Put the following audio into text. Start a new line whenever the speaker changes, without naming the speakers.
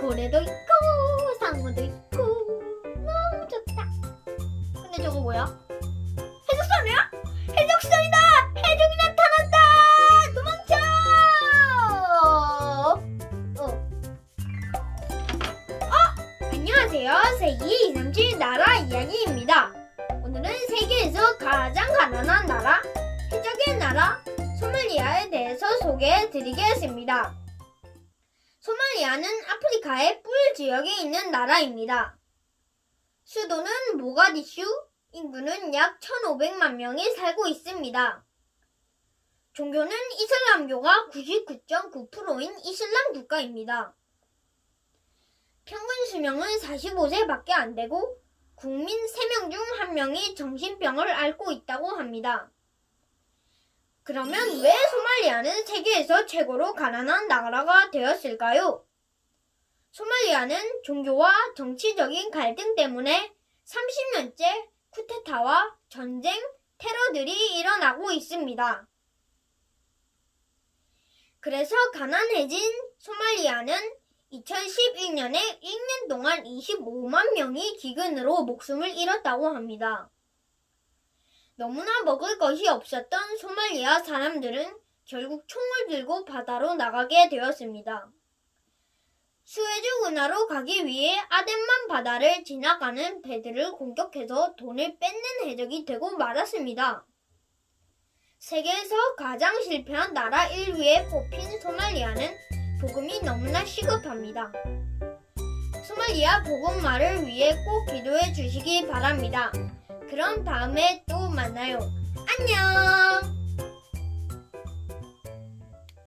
모래도 있고 상어도 있고 너무 좋다. 근데 저거 뭐야? 해적선이야? 해적선이다! 해적이 나타났다! 도망쳐! 어. 어? 안녕하세요. 세기 237 나라 이야기입니다. 오늘은 세계에서 가장 가난한 나라, 해적의 나라, 소말리아에 대해서 소개해 드리겠습니다. 소말리아는 아프리카의 뿔 지역에 있는 나라입니다. 수도는 모가디슈, 인구는 약 1,500만 명이 살고 있습니다. 종교는 이슬람교가 99.9%인 이슬람 국가입니다. 평균 수명은 45세밖에 안 되고 국민 3명 중 1명이 정신병을 앓고 있다고 합니다. 그러면 왜 소말리아는 세계에서 최고로 가난한 나라가 되었을까요? 소말리아는 종교와 정치적인 갈등 때문에 30년째 쿠데타와 전쟁, 테러들이 일어나고 있습니다. 그래서 가난해진 소말리아는 2011년에 1년 동안 25만 명이 기근으로 목숨을 잃었다고 합니다. 너무나 먹을 것이 없었던 소말리아 사람들은 결국 총을 들고 바다로 나가게 되었습니다. 수에즈 운하로 가기 위해 아덴만 바다를 지나가는 배들을 공격해서 돈을 뺏는 해적이 되고 말았습니다. 세계에서 가장 실패한 나라 1위에 뽑힌 소말리아는 복음이 너무나 시급합니다. 소말리아 복음화를 위해 꼭 기도해 주시기 바랍니다. 그럼 다음에 또 만나요. 안녕!